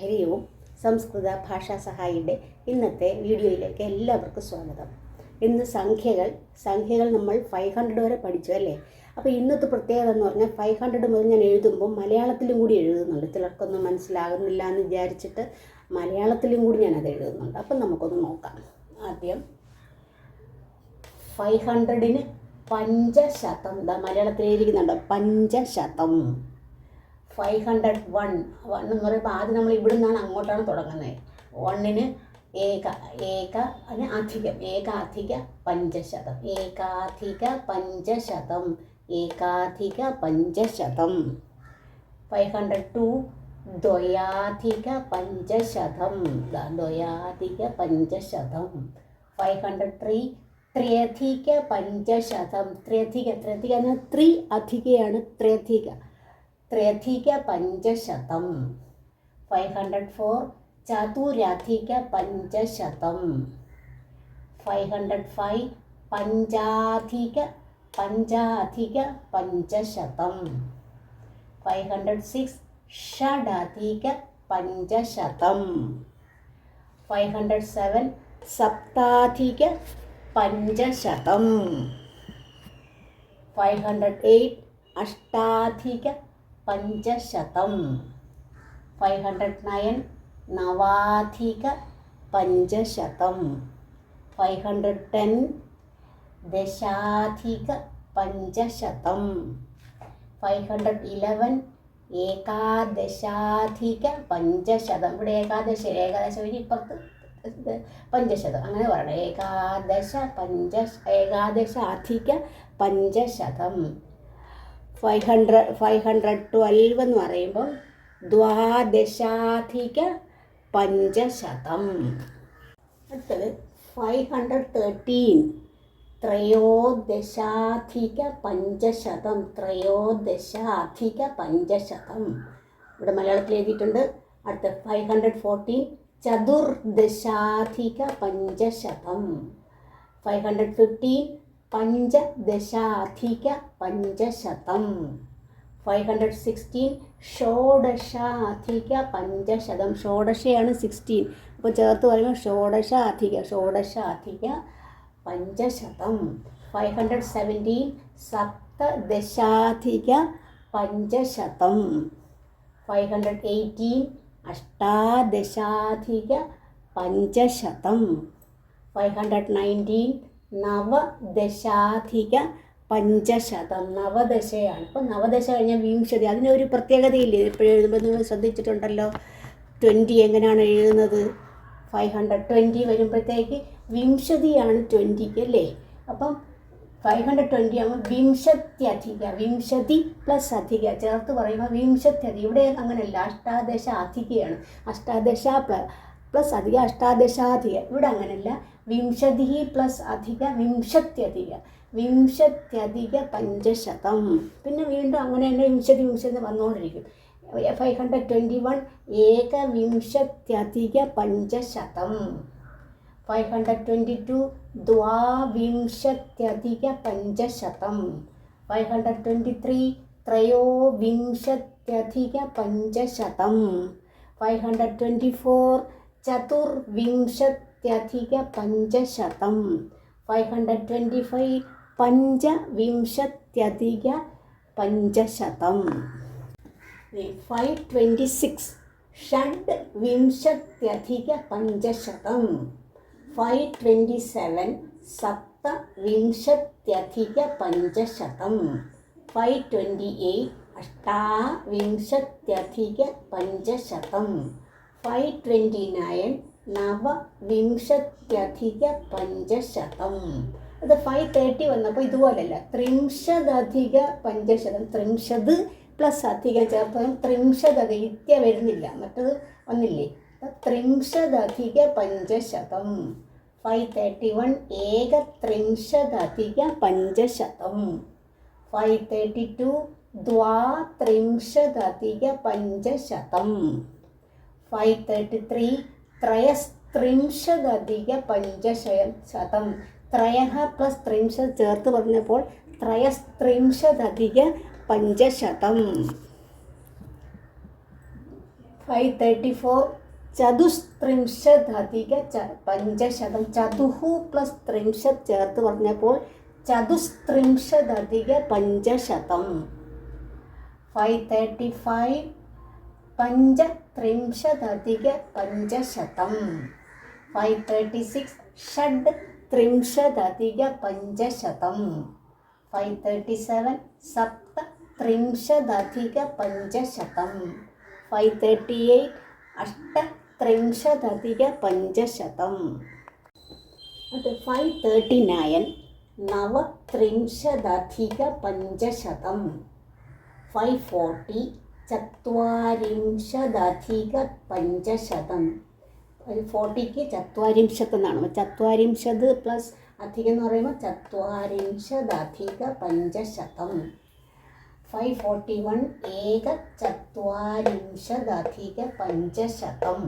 ഹരി ഓം സംസ്കൃത ഭാഷാ സഹായിയുടെ ഇന്നത്തെ വീഡിയോയിലേക്ക് എല്ലാവർക്കും സ്വാഗതം. ഇന്ന് സംഖ്യകൾ സംഖ്യകൾ നമ്മൾ ഫൈവ് ഹൺഡ്രഡ് വരെ പഠിച്ചു അല്ലേ? അപ്പോൾ ഇന്നത്തെ പ്രത്യേകത എന്ന് പറഞ്ഞാൽ ഫൈവ് ഹൺഡ്രഡ് മുതൽ ഞാൻ എഴുതുമ്പോൾ മലയാളത്തിലും കൂടി എഴുതുന്നുണ്ട്. ചിലർക്കൊന്നും മനസ്സിലാകുന്നില്ല എന്ന് വിചാരിച്ചിട്ട് മലയാളത്തിലും കൂടി ഞാനത് എഴുതുന്നുണ്ട്. അപ്പം നമുക്കൊന്ന് നോക്കാം. ആദ്യം ഫൈവ് ഹൺഡ്രഡിന് പഞ്ചശതം മലയാളത്തിൽ എഴുതിക്കുന്നുണ്ട് പഞ്ചശതം. Five hundred one. വൺ എന്ന് പറയുമ്പോൾ ആദ്യം നമ്മൾ ഇവിടെ നിന്നാണ് അങ്ങോട്ടാണ് തുടങ്ങുന്നത്. വണ്ണിന് ഏക ഏക അതിന് അധികം ഏകാധിക പഞ്ചശതം. ഏകാധിക പഞ്ചശതം. ഏകാധിക പഞ്ചശതം. ഫൈവ് ഹൺഡ്രഡ് ടു ദ്വയാധിക പഞ്ചശതം. ദ്വയാധിക പഞ്ചശതം. ഫൈവ് ഹൺഡ്രഡ് ത്രീ ത്രയധിക പഞ്ചശതം. ത്രയധിക ത്രയധിക എന്നാൽ ത്രി അധികയാണ് ത്രയധിക. ത്രയധിക പഞ്ചശതം. ഫൈവ് ഹൺഡ്രഡ് ഫോർ ചതുരധിക പഞ്ചശതം. ഫൈവ് ഹൺഡ്രഡ് ഫൈവ് പഞ്ചാധിക പഞ്ചാധിക പഞ്ചശതം. ഫൈവ് ഹൺഡ്രഡ് സിക്സ് ഷഡധിക പഞ്ചശതം. ഫൈവ് ഹൺഡ്രഡ് സെവൻ സപ്താധിക പഞ്ചശതം. ഫൈവ് ഹൺഡ്രഡ് നയൻ നവാധിക പഞ്ചശതം. ഫൈവ് ഹൺഡ്രഡ് ടെൻ ദശാധിക പഞ്ചശതം. ഫൈവ് ഹൺഡ്രഡ് ഇലവൻ ഏകാദശാധിക പഞ്ചശതം. ഇവിടെ ഏകാദശ ഏകാദശം ഇനി ഇപ്പുറത്ത് പഞ്ചശതം. അങ്ങനെ പറയണം. ഏകാദശ പഞ്ച ഏകാദശാധിക പഞ്ചശതം. Five hundred five hundred twelve എന്ന് പറയുമ്പോൾ ദ്വാദശാധിക പഞ്ചശതം. അടുത്തത് ഫൈവ് ഹൺഡ്രഡ് തേർട്ടീൻ ത്രയോദശാധിക പഞ്ചശതം ത്രയോദശാധിക പഞ്ചശതം. ഇവിടെ മലയാളത്തിൽ എഴുതിയിട്ടുണ്ട്. അടുത്ത ഫൈവ് ഹൺഡ്രഡ് ഫോർട്ടീൻ ചതുർദശാധിക പഞ്ചശതം. ഫൈവ് ഹൺഡ്രഡ് ഫിഫ്റ്റീൻ പഞ്ചദശാധിക പഞ്ചശതം ഫൈവ് ഹൺഡ്രഡ് സിക്സ്റ്റീൻ ഷോഡശാധിക പഞ്ചശതം ഷോഡശയാണ് സിക്സ്റ്റീൻ അപ്പോൾ ചേർത്ത് പറയുമ്പോൾ ഷോഡശാധിക ഷോഡശാധിക പഞ്ചശതം ഫൈവ് ഹൺഡ്രഡ് സെവന്റീൻ സപ്തദശാധിക പഞ്ചശതം ഫൈവ് ഹൺഡ്രഡ് എയ്റ്റീൻ അഷ്ടാദശാധിക പഞ്ചശതം ഫൈവ് ഹൺഡ്രഡ് നയന്റീൻ നവദശാധിക പഞ്ചശതം. നവദശയാണ്. അപ്പോൾ നവദശ കഴിഞ്ഞാൽ വിംശതി അതിനൊരു പ്രത്യേകതയില്ലേ? എപ്പോഴും എഴുതുമ്പോൾ നിങ്ങൾ ശ്രദ്ധിച്ചിട്ടുണ്ടല്ലോ. ട്വന്റി എങ്ങനെയാണ് എഴുതുന്നത്? ഫൈവ് ഹൺഡ്രഡ് ട്വന്റി വരുമ്പോഴത്തേക്ക് വിംശതിയാണ് ട്വന്റിക്ക് അല്ലേ? അപ്പം ഫൈവ് ഹൺഡ്രഡ് ട്വന്റി ആകുമ്പോൾ വിംശത്യധിക വിംശതി പ്ലസ് അധിക. ചേർത്ത് പറയുമ്പോൾ വിംശത്യധിക. ഇവിടെ അങ്ങനെയല്ല. അഷ്ടാദശ അധികയാണ് അഷ്ടാദശ പ്ല പ്ലസ് അധിക അഷ്ടാദശാധിക. ഇവിടെ അങ്ങനെയല്ല വിംശതി പ്ലസ് അധിക വിംശത്യധിക. വിംശത്യധിക പഞ്ചശതം. പിന്നെ വീണ്ടും അങ്ങനെ തന്നെ വിംശതി വിംശതി വന്നുകൊണ്ടിരിക്കും ഫൈവ് ഹൺഡ്രഡ് ട്വന്റി വൺ ഏകവിംശത്യധിക പഞ്ചശതം. ഫൈവ് ഹൺഡ്രഡ് ട്വന്റി ടു ദ്വാവിംശത്യധിക പഞ്ചശതം. ഫൈവ് ഹൺഡ്രഡ് ട്വന്റി ത്രീ ത്രയോവിംശത്യധിക പഞ്ചശതം. ഫൈവ് ഹൺഡ്രഡ് ട്വന്റി ഫോർ ചതുർവിംശത്യധിക പഞ്ചശതം ഫൈവ് ഹൺഡ്രഡ് ട്വന്റി ഫൈവ് പഞ്ചവിംശത്യധിക പഞ്ചശതം ഫൈവ് ട്വന്റി സിക്സ് ഷഡ് വിംശത്യധിക പഞ്ചശതം ഫൈവ് ട്വന്റി സെവൻ സപ്തവിംശത്യധിക പഞ്ചശതം ഫൈവ് ട്വന്റി നയൻ നവവിംശത്യധിക പഞ്ചശതം. അത് ഫൈവ് തേർട്ടി വന്നപ്പോൾ ഇതുപോലല്ല. ത്രിംശതധിക പഞ്ചശതം. ത്രിംശത് പ്ലസ് അധികം ചേർത്തതും ത്രിംശതക ഇത്യ വരുന്നില്ല. മറ്റത് വന്നില്ലേ? ത്രിംശതധിക പഞ്ചശതം. ഫൈവ് തേർട്ടി വൺ ഏകത്രിംശതധിക പഞ്ചശതം. ഫൈവ് തേർട്ടി ടു ദ്വാത്രിംശതധിക പഞ്ചശതം. ഫൈവ് തേർട്ടി ത്രീ ത്രയസ്ത്രിംശതധിക പഞ്ചശതം ത്രയ പ്ലസ് ത്രിംശത് ചേർത്ത് പറഞ്ഞപ്പോൾ ത്രയസ്ത്രിംശതധിക പഞ്ചശതം ഫൈവ് തേർട്ടി ഫോർ ചതുസ്ത്രിംശതധിക ച പഞ്ചശതം ചതുഹു പ്ലസ് ത്രിംശത് ചേർത്ത് പറഞ്ഞപ്പോൾ ചതുസ്ത്രിംശതധിക പഞ്ചശതം ഫൈവ് തേർട്ടി ഫൈവ് പഞ്ചത്രിംശതധിക പഞ്ചശതം. ഫൈവ് തേർട്ടി സിക്സ് ഷഡ് ത്രിംശതധിക പഞ്ചശതം. ഫൈവ് തേർട്ടി സെവൻ സപ്ത ത്രിംശതധിക പഞ്ചശതം. ഫൈവ് തേർട്ടി എയ്റ്റ് അഷ്ടത്രിംശതധിക പഞ്ചശതം. അത് ഫൈവ് തേർട്ടി നയൻ നവത്രിംശതധിക പഞ്ചശതം ഫൈവ് ഫോർട്ടി ചത്വാരിംശതധിക പഞ്ചശതം ഒരു ഫോർട്ടിക്ക് ചത്വാരിംശത്ത് എന്നാണ്. ചത്വാരിംശത് പ്ലസ് അധികം എന്ന് പറയുമ്പോൾ ചത്വാരിംശതധിക പഞ്ചശതം ഫൈവ് ഫോർട്ടി വൺ ഏക ചത്വാരിംശതധിക പഞ്ചശതം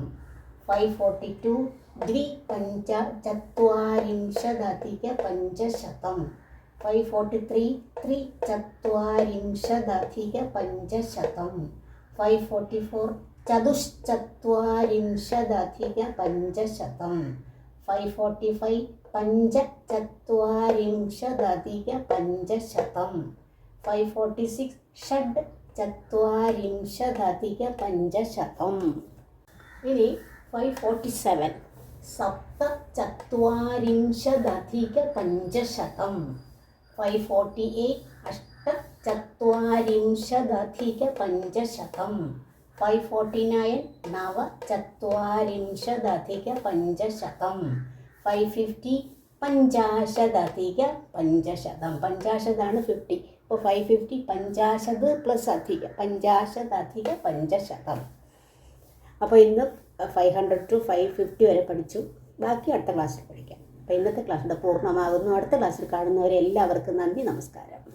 ഫൈവ് ഫോർട്ടി ടു ദ്വി പഞ്ച ചത്വാരിംശതധിക പഞ്ചശതം ഫൈവ് ഫോർട്ടി ത്രീ ത്രി ചത്വാരിംശതധിക പഞ്ചശതം. ഫൈവ് ഫോർട്ടി ഫോർ ചതുശ്ചത്വാരിംശതധിക പഞ്ചശതം. ഫൈവ് ഫോർട്ടി ഫൈവ് പഞ്ചചത്വാരിംശതധിക പഞ്ചശതം. ഫൈവ് ഫോർട്ടി സിക്സ് ഷഡ് ചത്വാരിംശതധിക പഞ്ചശതം. ഇനി സപ്ത ചത്വാരിംശതധിക പഞ്ചശതം ഫൈവ് ഫോർട്ടി എയ്റ്റ് അഷ്ട പഞ്ചശതം ഫൈവ് ഫിഫ്റ്റി പഞ്ചാശതധിക പഞ്ചശതം പഞ്ചാശതാണ് ഫിഫ്റ്റി ഇപ്പോൾ ഫൈവ് ഫിഫ്റ്റി പഞ്ചാശത് പ്ലസ് അധിക പഞ്ചാശതധിക പഞ്ചശതം അപ്പോൾ ഇന്ന് five hundred to five fifty വരെ പഠിച്ചു. ബാക്കി അടുത്ത ക്ലാസ്സിൽ പഠിക്കാം. അപ്പോൾ ഇന്നത്തെ ക്ലാസ്സിന്റെ പൂർണമാകുന്നു. അടുത്ത ക്ലാസ്സിൽ കാണുന്നവരെ എല്ലാവർക്കും നന്ദി നമസ്കാരം.